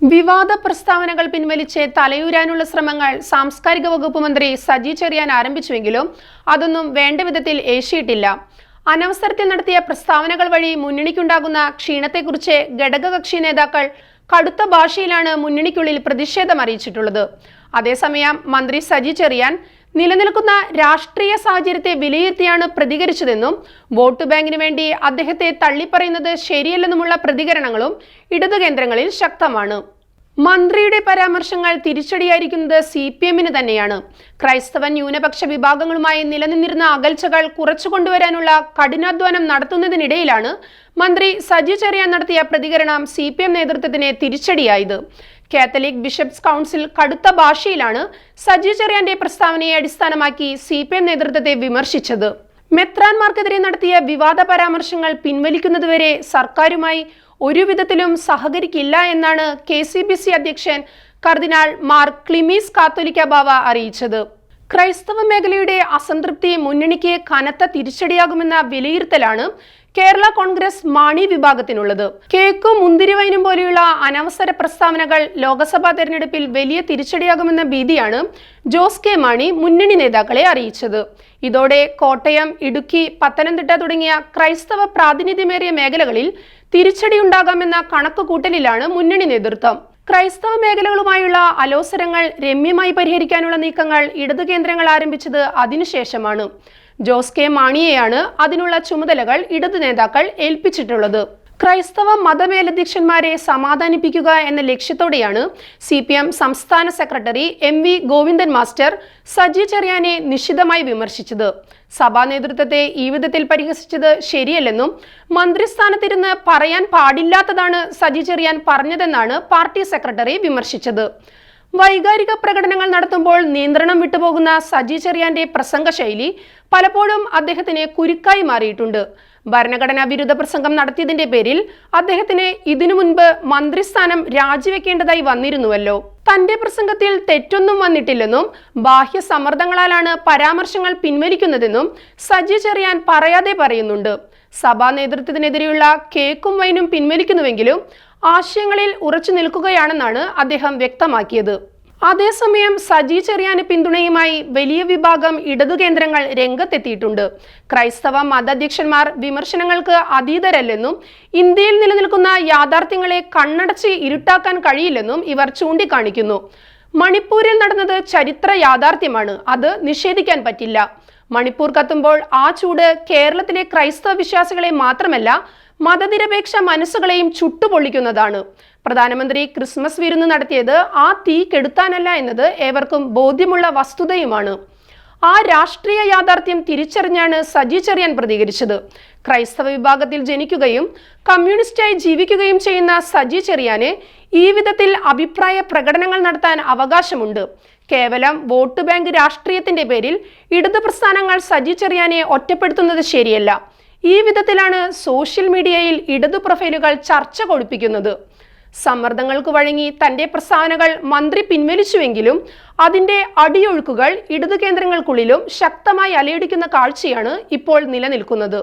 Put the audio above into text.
വിവാദ പ്രസ്താവനകൾ പിൻവലിച്ച് തലയൂരാനുള്ള ശ്രമങ്ങൾ സാംസ്കാരിക വകുപ്പ് മന്ത്രി സജി ചെറിയാൻ ആരംഭിച്ചുവെങ്കിലും അതൊന്നും വേണ്ട വിധത്തിൽ ഏശിയിട്ടില്ല. അനവസരത്തിൽ നടത്തിയ പ്രസ്താവനകൾ വഴി മുന്നണിക്കുണ്ടാകുന്ന ക്ഷീണത്തെക്കുറിച്ച് ഘടകകക്ഷി നേതാക്കൾ കടുത്ത ഭാഷയിലാണ് മുന്നണിക്കുള്ളിൽ പ്രതിഷേധം അറിയിച്ചിട്ടുള്ളത്. അതേസമയം മന്ത്രി സജി ചെറിയാൻ നിലനിൽക്കുന്ന രാഷ്ട്രീയ സാഹചര്യത്തെ വിലയിരുത്തിയാണ് പ്രതികരിച്ചതെന്നും വോട്ട് ബാങ്കിന് വേണ്ടി അദ്ദേഹത്തെ തള്ളിപ്പറയുന്നത് ശരിയല്ലെന്നുമുള്ള പ്രതികരണങ്ങളും ഇടതു കേന്ദ്രങ്ങളിൽ ശക്തമാണ്. മന്ത്രിയുടെ പരാമർശങ്ങൾ തിരിച്ചടിയായിരിക്കുന്നത് സി പി എമ്മിന് തന്നെയാണ്. ക്രൈസ്തവ ന്യൂനപക്ഷ വിഭാഗങ്ങളുമായി നിലനിന്നിരുന്ന അകൽച്ചകൾ കുറച്ചു കൊണ്ടുവരാനുള്ള കഠിനാധ്വാനം നടത്തുന്നതിനിടയിലാണ് മന്ത്രി സജി ചെറിയാൻ നടത്തിയ പ്രതികരണം സി പി എം നേതൃത്വത്തിന് തിരിച്ചടിയായത്. കാത്തലിക് ബിഷപ്സ് കൗൺസിൽ കടുത്ത ഭാഷയിലാണ് സജി ചെറിയാന്റെ പ്രസ്താവനയെ അടിസ്ഥാനമാക്കി സി പി എം നേതൃത്വത്തെ വിമർശിച്ചത്. മെത്രാൻമാർക്കെതിരെ നടത്തിയ വിവാദ പരാമർശങ്ങൾ പിൻവലിക്കുന്നതുവരെ സർക്കാരുമായി ഒരുവിധത്തിലും സഹകരിക്കില്ല എന്നാണ് കെ സി ബി സി അധ്യക്ഷൻ കർദിനാൾ മാർ ക്ലിമീസ് കാത്തോലിക്ക ബാവ അറിയിച്ചത്. ക്രൈസ്തവ മേഖലയുടെ അസംതൃപ്തി മുന്നണിക്ക് കനത്ത തിരിച്ചടിയാകുമെന്ന വിലയിരുത്തലാണ് കേരള കോൺഗ്രസ് മാണി വിഭാഗത്തിനുള്ളത്. കേക്കും മുന്തിരിവൈനും പോലെയുള്ള അനവസര പ്രസ്താവനകൾ ലോക്സഭാ തെരഞ്ഞെടുപ്പിൽ വലിയ തിരിച്ചടിയാകുമെന്ന ഭീതിയാണ് ജോസ് കെ മാണി മുന്നണി നേതാക്കളെ അറിയിച്ചത്. ഇതോടെ കോട്ടയം ഇടുക്കി പത്തനംതിട്ട തുടങ്ങിയ ക്രൈസ്തവ പ്രാതിനിധ്യമേറിയ മേഖലകളിൽ തിരിച്ചടിയുണ്ടാകാമെന്ന കണക്കുകൂട്ടലിലാണ് മുന്നണി നേതൃത്വം. ക്രൈസ്തവ മേഖലകളുമായുള്ള അലോസരങ്ങൾ രമ്യമായി പരിഹരിക്കാനുള്ള നീക്കങ്ങൾ ഇടതു കേന്ദ്രങ്ങൾ ആരംഭിച്ചത് അതിനുശേഷമാണ്. ജോസ് കെ മാണിയെയാണ് അതിനുള്ള ചുമതലകൾ ഇടതു നേതാക്കൾ ഏൽപ്പിച്ചിട്ടുള്ളത്. ക്രൈസ്തവ മതമേലധ്യക്ഷന്മാരെ സമാധാനിപ്പിക്കുക എന്ന ലക്ഷ്യത്തോടെയാണ് സി പി എം സംസ്ഥാന secretary M V Govindan master Saji ചെറിയാനെ നിശിതമായി വിമർശിച്ചത്. സഭാ നേതൃത്വത്തെ ഈ വിധത്തിൽ പരിഹസിച്ചത് ശരിയല്ലെന്നും മന്ത്രിസ്ഥാനത്തിരുന്ന് പറയാൻ പാടില്ലാത്തതാണ് സജി ചെറിയാൻ പറഞ്ഞതെന്നാണ് പാർട്ടി സെക്രട്ടറി വിമർശിച്ചത്. വൈകാരിക പ്രകടനങ്ങൾ നടത്തുമ്പോൾ നിയന്ത്രണം വിട്ടുപോകുന്ന സജി ചെറിയാന്റെ പ്രസംഗശൈലി പലപ്പോഴും അദ്ദേഹത്തിന് കുരുക്കായി മാറിയിട്ടുണ്ട്. ഭരണഘടനാ വിരുദ്ധ പ്രസംഗം നടത്തിയതിന്റെ പേരിൽ അദ്ദേഹത്തിന് ഇതിനു മുൻപ് മന്ത്രിസ്ഥാനം രാജിവെക്കേണ്ടതായി വന്നിരുന്നുവല്ലോ. തന്റെ പ്രസംഗത്തിൽ തെറ്റൊന്നും വന്നിട്ടില്ലെന്നും ബാഹ്യ സമ്മർദ്ദങ്ങളാലാണ് പരാമർശങ്ങൾ പിൻവലിക്കുന്നതെന്നും സജി ചെറിയാൻ പറയാതെ പറയുന്നുണ്ട്. സഭാ നേതൃത്വത്തിനെതിരെയുള്ള കേക്കും വൈനും പിൻവലിക്കുന്നുവെങ്കിലും ആശയങ്ങളിൽ ഉറച്ചു നിൽക്കുകയാണെന്നാണ് അദ്ദേഹം വ്യക്തമാക്കിയത്. അതേസമയം സജി ചെറിയാന് പിന്തുണയുമായി വലിയ വിഭാഗം ഇടതു കേന്ദ്രങ്ങൾ രംഗത്തെത്തിയിട്ടുണ്ട്. ക്രൈസ്തവ മതാധ്യക്ഷന്മാർ വിമർശനങ്ങൾക്ക് അതീതരല്ലെന്നും ഇന്ത്യയിൽ നിലനിൽക്കുന്ന യാഥാർത്ഥ്യങ്ങളെ കണ്ണടച്ച് ഇരുട്ടാക്കാൻ കഴിയില്ലെന്നും ഇവർ ചൂണ്ടിക്കാണിക്കുന്നു. മണിപ്പൂരിൽ നടന്നത് ചരിത്ര യാഥാർത്ഥ്യമാണ് അത് നിഷേധിക്കാൻ പറ്റില്ല. മണിപ്പൂർ കത്തുമ്പോൾ ആ ചൂട് കേരളത്തിലെ ക്രൈസ്തവ വിശ്വാസികളെ മാത്രമല്ല മതനിരപേക്ഷ മനസ്സുകളെയും ചുട്ടുപൊള്ളിക്കുന്നതാണ്. പ്രധാനമന്ത്രി ക്രിസ്മസ് വിരുന്ന് നടത്തിയത് ആ തീ കെടുത്താനല്ല എന്നത് ഏവർക്കും ബോധ്യമുള്ള വസ്തുതയുമാണ്. ആ രാഷ്ട്രീയ യാഥാർത്ഥ്യം തിരിച്ചറിഞ്ഞാണ് സജി ചെറിയാൻ പ്രതികരിച്ചത്. ക്രൈസ്തവ വിഭാഗത്തിൽ ജനിക്കുകയും കമ്മ്യൂണിസ്റ്റായി ജീവിക്കുകയും ചെയ്യുന്ന സജി ചെറിയാനെ ഈ വിധത്തിൽ അഭിപ്രായ പ്രകടനങ്ങൾ നടത്താൻ അവകാശമുണ്ട്. കേവലം വോട്ട് ബാങ്ക് രാഷ്ട്രീയത്തിന്റെ പേരിൽ ഇടതു പ്രസ്ഥാനങ്ങൾ സജി ചെറിയാനെ ഒറ്റപ്പെടുത്തുന്നത് ശരിയല്ല. ഈ വിധത്തിലാണ് സോഷ്യൽ മീഡിയയിൽ ഇടതു പ്രൊഫൈലുകൾ ചർച്ച കൊഴുപ്പിക്കുന്നത് സമ്മർദ്ദങ്ങൾക്ക് വഴങ്ങി തന്റെ പ്രസ്താവനകൾ മന്ത്രി പിൻവലിച്ചുവെങ്കിലും അതിന്റെ അടിയൊഴുക്കുകൾ ഇടതു കേന്ദ്രങ്ങൾക്കുള്ളിലും ശക്തമായി അലയടിക്കുന്ന കാഴ്ചയാണ് ഇപ്പോൾ നിലനിൽക്കുന്നത്.